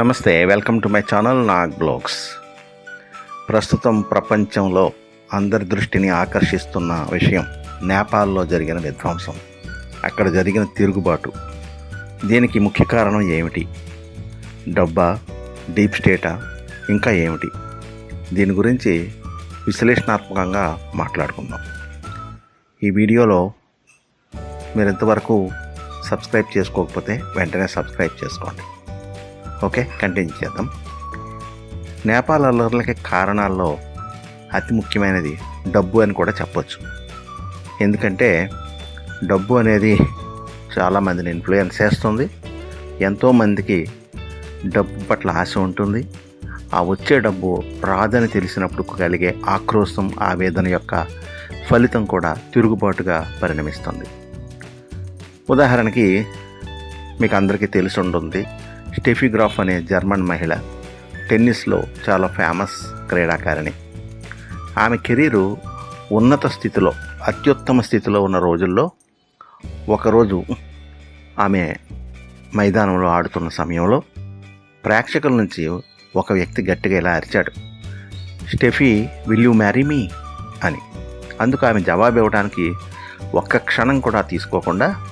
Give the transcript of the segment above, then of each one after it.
Namaste welcome to my channel Nag blogs. ప్రస్తుతం ప్రపంచంలో అందరి దృష్టిని ఆకర్షిస్తున్న విషయం నేపాల్లో జరిగిన విధ్వంసం. అక్కడ జరిగిన తిరుగుబాటు. దీనికి ముఖ్య కారణం ఏమిటి? డబ్బా డీప్ స్టేటా ఇంకా ఏమిటి? దీని గురించి విశ్లేషణాత్మకంగా మాట్లాడుకుందాం. ఈ వీడియోలో మీరు ఇంతవరకు సబ్స్క్రైబ్ చేసుకోకపోతే వెంటనే సబ్స్క్రైబ్ చేసుకోండి. ఓకే కంటిన్యూ చేద్దాం. నేపాల్ అల్లర్లకి కారణాల్లో అతి ముఖ్యమైనది డబ్బు అని కూడా చెప్పొచ్చు. ఎందుకంటే డబ్బు అనేది చాలామందిని ఇన్ఫ్లుయెన్స్ చేస్తుంది. ఎంతోమందికి డబ్బు పట్ల ఆశ ఉంటుంది. ఆ వచ్చే డబ్బు రాదని తెలిసినప్పుడు కలిగే ఆక్రోశం ఆవేదన యొక్క ఫలితం కూడా తిరుగుబాటుగా పరిణమిస్తుంది. ఉదాహరణకి మీకు అందరికీ తెలిసి ఉంటుంది స్టెఫీ గ్రాఫ్ అనే జర్మన్ మహిళ టెన్నిస్లో చాలా ఫేమస్ క్రీడాకారిణి. ఆమె కెరీరు ఉన్నత స్థితిలో అత్యుత్తమ స్థితిలో ఉన్న రోజుల్లో ఒకరోజు ఆమె మైదానంలో ఆడుతున్న సమయంలో ప్రేక్షకుల నుంచి ఒక వ్యక్తి గట్టిగా ఇలా అరిచాడు Steffi will you marry me? అని. అందుకు ఆమె జవాబు ఇవ్వడానికి ఒక్క క్షణం కూడా తీసుకోకుండా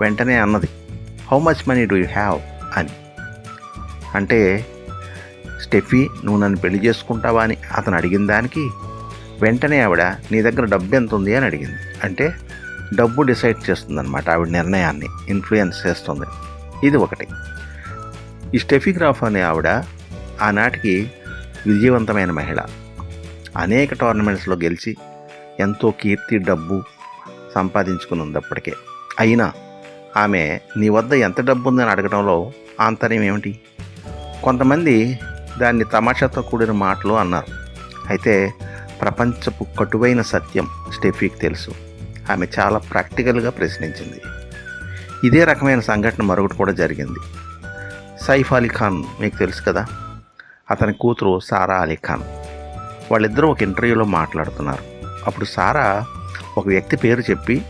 వెంటనే అన్నది how much money do you have? అని. అంటే స్టెఫీ నువ్వు నన్ను పెళ్ళి చేసుకుంటావా? అని అతను అడిగిన దానికి వెంటనే ఆవిడ నీ దగ్గర డబ్బు ఎంత ఉంది? అని అడిగింది. అంటే డబ్బు డిసైడ్ చేస్తుందన్నమాట ఆవిడ నిర్ణయాన్ని ఇన్ఫ్లుయెన్స్ చేస్తుంది. ఇది ఒకటి. ఈ స్టెఫీ గ్రాఫ్ అనే ఆవిడ ఆనాటికి విజయవంతమైన మహిళ. అనేక టోర్నమెంట్స్లో గెలిచి ఎంతో కీర్తి డబ్బు సంపాదించుకుని ఉంది అప్పటికే అయినా ఆమె నీ వద్ద ఎంత డబ్బు ఉందని అడగడంలో ఆంతర్యం ఏమిటి? కొంతమంది దాన్ని తమాషాతో కూడిన మాటలు అన్నారు. అయితే ప్రపంచపు కటువైన సత్యం స్టెఫీకి తెలుసు. ఆమె చాలా ప్రాక్టికల్గా ప్రశ్నించింది. ఇదే రకమైన సంఘటన మరొకటి కూడా జరిగింది. సైఫ్ అలీ ఖాన్ మీకు తెలుసు కదా? అతని కూతురు సారా అలీ ఖాన్. వాళ్ళిద్దరూ ఒక ఇంటర్వ్యూలో మాట్లాడుతున్నారు. అప్పుడు సారా ఒక వ్యక్తి పేరు చెప్పి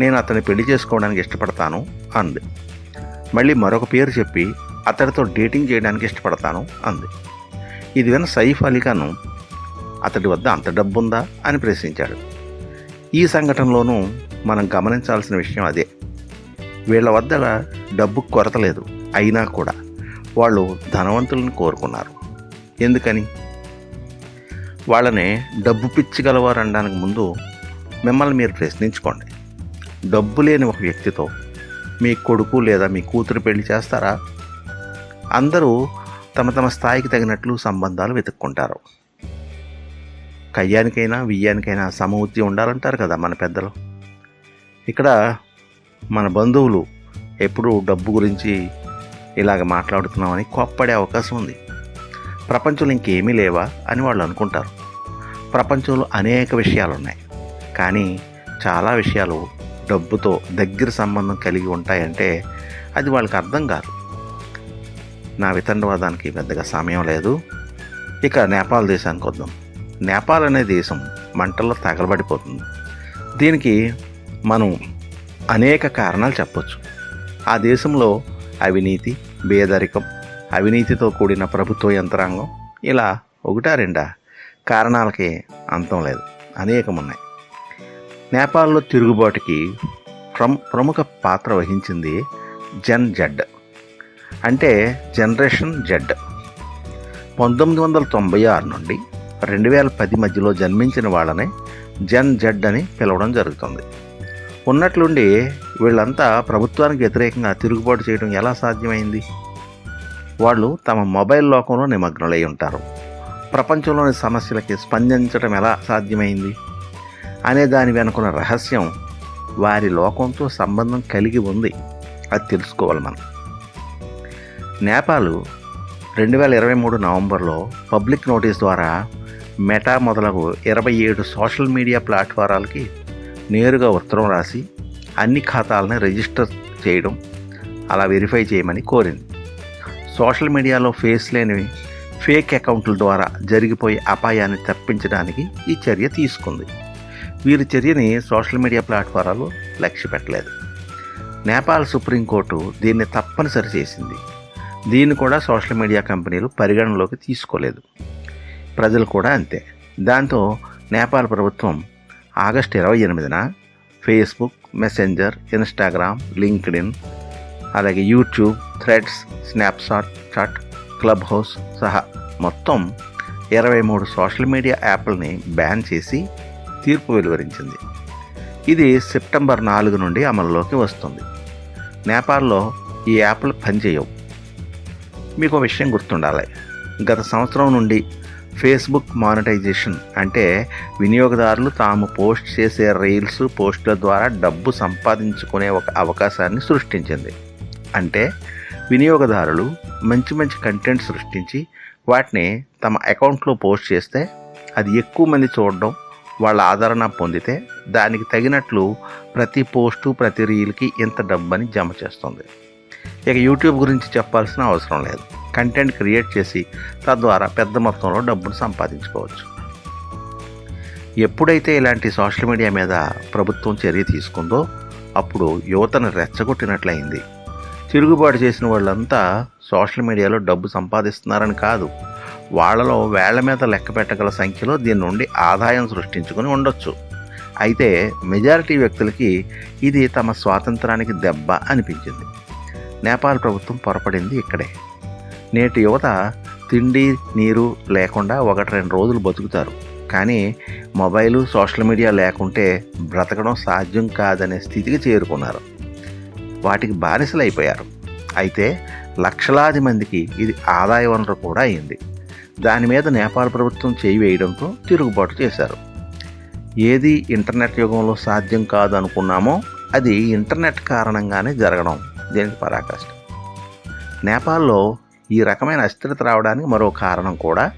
నేను అతన్ని పెళ్ళి చేసుకోవడానికి ఇష్టపడతాను అంది. మళ్ళీ మరొక పేరు చెప్పి అతడితో డేటింగ్ చేయడానికి ఇష్టపడతాను అంది. ఇది విన్న సైఫ్ అలీ ఖాన్ అతడి వద్ద అంత డబ్బుందా అని ప్రశ్నించాడు. ఈ సంఘటనలోనూ మనం గమనించాల్సిన విషయం అదే. వీళ్ళ వద్ద డబ్బు కొరత లేదు అయినా కూడా వాళ్ళు ధనవంతులను కోరుకున్నారు. ఎందుకని? వాళ్ళని డబ్బు పిచ్చగలవారు అనడానికి ముందు మిమ్మల్ని మీరు ప్రశ్నించుకోండి. డబ్బు లేని ఒక వ్యక్తితో మీ కొడుకు లేదా మీ కూతురు పెళ్ళి చేస్తారా? అందరూ తమ తమ స్థాయికి తగినట్లు సంబంధాలు వెతుక్కుంటారు. కయ్యానికైనా వియ్యానికైనా సమవుద్ది ఉండాలంటారు కదా మన పెద్దలు. ఇక్కడ మన బంధువులు ఎప్పుడూ డబ్బు గురించి ఇలాగ మాట్లాడుతున్నామని కోప్పడే అవకాశం ఉంది. ప్రపంచంలో ఇంకేమీ లేవా అని వాళ్ళు అనుకుంటారు. ప్రపంచంలో అనేక విషయాలు ఉన్నాయి కానీ చాలా విషయాలు డబ్బుతో దగ్గర సంబంధం కలిగి ఉంటాయంటే అది వాళ్ళకి అర్థం కాదు. నా వితండవాదానికి పెద్దగా సమయం లేదు. ఇక నేపాల్ దేశానికి వద్దాం. నేపాల్ అనే దేశం మంటల్లో తగలబడిపోతుంది. దీనికి మనం అనేక కారణాలు చెప్పొచ్చు. ఆ దేశంలో అవినీతి బేదరికం అవినీతితో కూడిన ప్రభుత్వ యంత్రాంగం ఇలా ఒకటా రెండా కారణాలకి అంతం లేదు. అనేకం ఉన్నాయి నేపాల్లో తిరుగుబాటుకి ప్రము ప్రముఖ పాత్ర వహించింది జన్ జడ్. అంటే జనరేషన్ జెడ్. పంతొమ్మిది వందల తొంభై ఆరు నుండి రెండు వేల పది మధ్యలో జన్మించిన వాళ్ళని జన్ జడ్ అని పిలవడం జరుగుతుంది. ఉన్నట్లుండి వీళ్ళంతా ప్రభుత్వానికి వ్యతిరేకంగా తిరుగుబాటు చేయడం ఎలా సాధ్యమైంది? వాళ్ళు తమ మొబైల్ లోకంలో నిమగ్నులై ఉంటారు. ప్రపంచంలోని సమస్యలకి స్పందించడం ఎలా సాధ్యమైంది? అనే దాని వెనుకున్న రహస్యం వారి లోకంతో సంబంధం కలిగి ఉంది. అది తెలుసుకోవాలి మనం. నేపాల్ రెండు వేల ఇరవై మూడు నవంబర్లో పబ్లిక్ నోటీస్ ద్వారా మెటా మొదలగు ఇరవై ఏడు సోషల్ మీడియా ప్లాట్ఫారాలకి నేరుగా ఉత్తరం రాసి అన్ని ఖాతాలని రిజిస్టర్ చేయడం అలా వెరిఫై చేయమని కోరింది. సోషల్ మీడియాలో ఫేస్ లేని ఫేక్ అకౌంట్ల ద్వారా జరిగిపోయే అపాయాన్ని తప్పించడానికి ఈ చర్య తీసుకుంది. వీరి చర్యని సోషల్ మీడియా ప్లాట్ఫారాలు లక్ష్య పెట్టలేదు నేపాల్ సుప్రీంకోర్టు దీన్ని తప్పనిసరి చేసింది. దీన్ని కూడా సోషల్ మీడియా కంపెనీలు పరిగణనలోకి తీసుకోలేదు. ప్రజలు కూడా అంతే. దాంతో నేపాల్ ప్రభుత్వం ఆగస్టు ఇరవై ఎనిమిదిన ఫేస్బుక్ మెసెంజర్ ఇన్స్టాగ్రామ్ లింక్డ్ఇన్ అలాగే YouTube Threads snapshot chat Clubhouse సహా మొత్తం ఇరవై మూడు సోషల్ మీడియా యాప్లని బ్యాన్ చేసి తీర్పు వెలువరించింది. ఇది సెప్టెంబర్ నాలుగు నుండి అమల్లోకి వస్తుంది. నేపాల్లో ఈ యాప్లు పనిచేయవు. మీకు ఒక విషయం గుర్తుండాలి. గత సంవత్సరం నుండి ఫేస్బుక్ మానిటైజేషన్ అంటే వినియోగదారులు తాము పోస్ట్ చేసే రీల్స్ పోస్టుల ద్వారా డబ్బు సంపాదించుకునే ఒక అవకాశాన్ని సృష్టించింది. అంటే వినియోగదారులు మంచి మంచి కంటెంట్ సృష్టించి వాటిని తమ అకౌంట్లో పోస్ట్ చేస్తే అది ఎక్కువ మంది చూడడం వాళ్ళ ఆదరణ పొందితే దానికి తగినట్లు ప్రతి పోస్టు ప్రతి రీల్కి ఇంత డబ్బని జమ చేస్తుంది. ఇక యూట్యూబ్ గురించి చెప్పాల్సిన అవసరం లేదు. కంటెంట్ క్రియేట్ చేసి తద్వారా పెద్ద మొత్తంలో డబ్బును సంపాదించుకోవచ్చు. ఎప్పుడైతే ఇలాంటి సోషల్ మీడియా మీద ప్రభుత్వం చర్య తీసుకుందో అప్పుడు యువతను రెచ్చగొట్టినట్లయింది. తిరుగుబాటు చేసిన వాళ్ళంతా సోషల్ మీడియాలో డబ్బు సంపాదిస్తున్నారని కాదు వాళ్ళలో వేళ్ళ మీద లెక్క పెట్టగల సంఖ్యలో దీని నుండి ఆదాయం సృష్టించుకుని ఉండొచ్చు. అయితే మెజారిటీ వ్యక్తులకి ఇది తమ స్వాతంత్రానికి దెబ్బ అనిపించింది. నేపాల్ ప్రభుత్వం పొరపడింది ఇక్కడే. నేటి యువత తిండి నీరు లేకుండా ఒకటి రెండు రోజులు బతుకుతారు. కానీ మొబైలు సోషల్ మీడియా లేకుంటే బ్రతకడం సాధ్యం కాదనే స్థితికి చేరుకున్నారు. వాటికి బానిసలైపోయారు అయితే లక్షలాది మందికి ఇది ఆదాయ వనరు కూడా అయింది. దాని మీద నేపాల్ ప్రభుత్వం చేయి వేయడంతో తిరుగుబాటు చేశారు. ఏది ఇంటర్నెట్ యుగంలో సాధ్యం కాదు అనుకున్నామో అది ఇంటర్నెట్ కారణంగానే జరగడం. దీనికి పరాకాష్ట? నేపాల్లో ఈ రకమైన అస్థిరత రావడానికి మరో కారణం కూడా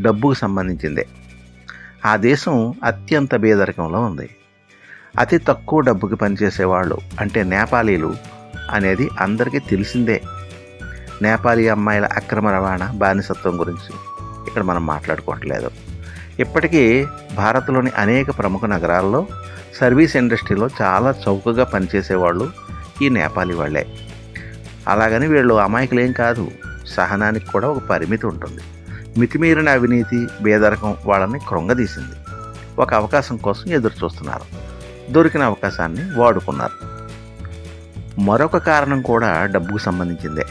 డబ్బుకు సంబంధించిందే. ఆ దేశం అత్యంత బేదరికంలో ఉంది. అతి తక్కువ డబ్బుకి పనిచేసేవాళ్ళు అంటే నేపాలీలు అనేది అందరికీ తెలిసిందే. నేపాలీ అమ్మాయిల అక్రమ రవాణా బానిసత్వం గురించి ఇక్కడ మనం మాట్లాడుకోవట్లేదు. ఇప్పటికీ భారత్లోని అనేక ప్రముఖ నగరాల్లో సర్వీస్ ఇండస్ట్రీలో చాలా చౌకగా పనిచేసేవాళ్ళు ఈ నేపాలి వాళ్ళే. అలాగని వీళ్ళు అమాయకులేం కాదు. సహనానికి కూడా ఒక పరిమితి ఉంటుంది. మితిమీరిన అవినీతి బేదరకం వాళ్ళని కృంగదీసింది. ఒక అవకాశం కోసం ఎదురు చూస్తున్నారు దొరికిన అవకాశాన్ని వాడుకున్నారు. మరొక కారణం కూడా డబ్బుకు సంబంధించిందే.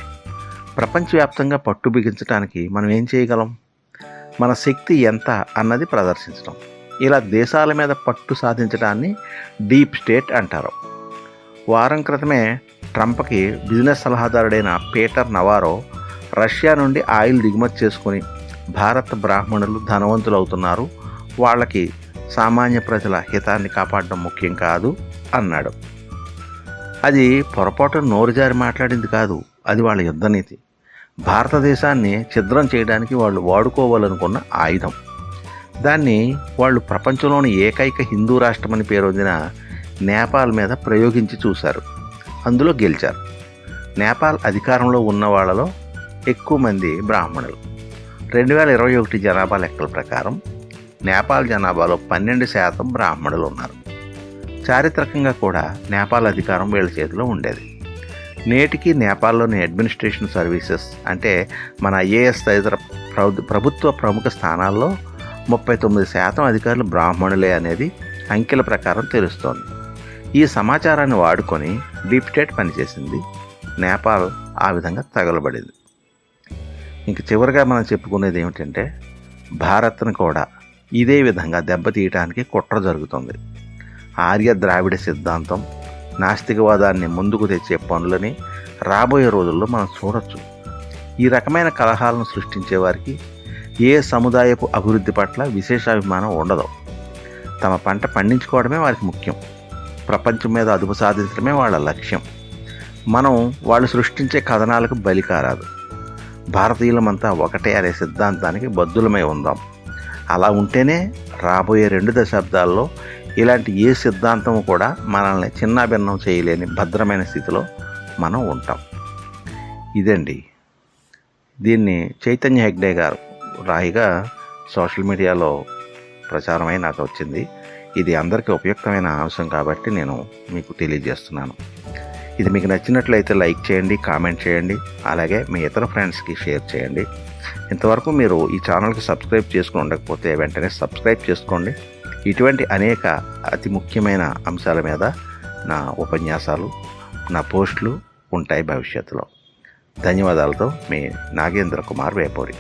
ప్రపంచవ్యాప్తంగా పట్టు బిగించడానికి మనం ఏం చేయగలం? మన శక్తి ఎంత అన్నది ప్రదర్శించడం ఇలా దేశాల మీద పట్టు సాధించడాన్ని డీప్ స్టేట్ అంటారు. వారం క్రితమే ట్రంప్కి బిజినెస్ సలహాదారుడైన పీటర్ నవారో రష్యా నుండి ఆయిల్ దిగుమతి చేసుకుని భారత బ్రాహ్మణులు ధనవంతులు అవుతున్నారు వాళ్ళకి సామాన్య ప్రజల హితాన్ని కాపాడడం ముఖ్యం కాదు అన్నాడు. అది పొరపాటు నోరుజారి మాట్లాడింది కాదు. అది వాళ్ళ యుద్ధనీతి. భారతదేశాన్ని ఛిద్రం చేయడానికి వాళ్ళు వాడుకోవాలనుకున్న ఆయుధం. దాన్ని వాళ్ళు ప్రపంచంలోని ఏకైక హిందూ రాష్ట్రమని పేరొందిన నేపాల్ మీద ప్రయోగించి చూశారు. అందులో గెలిచారు. నేపాల్ అధికారంలో ఉన్న వాళ్ళలో ఎక్కువ మంది బ్రాహ్మణులు. రెండు వేల ఇరవై ఒకటి జనాభా లెక్కల ప్రకారం నేపాల్ జనాభాలో పన్నెండు శాతం బ్రాహ్మణులు ఉన్నారు. చారిత్రకంగా కూడా నేపాల్ అధికారం వీళ్ళ చేతిలో ఉండేది. నేటికి నేపాల్లోని అడ్మినిస్ట్రేషన్ సర్వీసెస్ అంటే మన ఐఏఎస్ తదితర ప్రభుత్వ ప్రముఖ స్థానాల్లో ముప్పై తొమ్మిది శాతం అధికారులు బ్రాహ్మణులే అనేది అంకెల ప్రకారం తెలుస్తోంది. ఈ సమాచారాన్ని వాడుకొని డీప్ స్టేట్ పనిచేసింది నేపాల్ ఆ విధంగా తగలబడింది. ఇంక చివరిగా మనం చెప్పుకునేది ఏమిటంటే భారత్ను కూడా ఇదే విధంగా దెబ్బతీయటానికి కుట్ర జరుగుతుంది. ఆర్య ద్రావిడ సిద్ధాంతం నాస్తికవాదాన్ని ముందుకు తెచ్చే పనులని రాబోయే రోజుల్లో మనం చూడొచ్చు. ఈ రకమైన కలహాలను సృష్టించే వారికి ఏ సముదాయపు అభివృద్ధి పట్ల విశేషాభిమానం ఉండదు. తమ పంట పండించుకోవడమే వారికి ముఖ్యం. ప్రపంచం మీద అదుపు సాధించడమే వాళ్ళ లక్ష్యం. మనం వాళ్ళు సృష్టించే కథనాలకు బలి కారాదు. భారతీయులమంతా ఒకటే అనే సిద్ధాంతానికి బద్దులమై ఉందాం. అలా ఉంటేనే రాబోయే రెండు దశాబ్దాల్లో ఇలాంటి ఏ సిద్ధాంతం కూడా మనల్ని చిన్నాభిన్నం చేయలేని భద్రమైన స్థితిలో మనం ఉంటాం. ఇదండి. దీన్ని చైతన్య హెగ్డే గారు రాయిగా సోషల్ మీడియాలో ప్రచారమై నాకు వచ్చింది. ఇది అందరికీ ఉపయుక్తమైన అంశం కాబట్టి నేను మీకు తెలియజేస్తున్నాను. ఇది మీకు నచ్చినట్లయితే లైక్ చేయండి కామెంట్ చేయండి అలాగే మీ ఇతర ఫ్రెండ్స్కి షేర్ చేయండి. ఇంతవరకు మీరు ఈ ఛానల్కి సబ్స్క్రైబ్ చేసుకుని ఉండకపోతే వెంటనే సబ్స్క్రైబ్ చేసుకోండి. ఇటువంటి అనేక అతి ముఖ్యమైన అంశాల మీద నా ఉపన్యాసాలు నా పోస్టులు ఉంటాయి భవిష్యత్తులో. ధన్యవాదాలతో మీ నాగేంద్ర కుమార్ వేపూరి.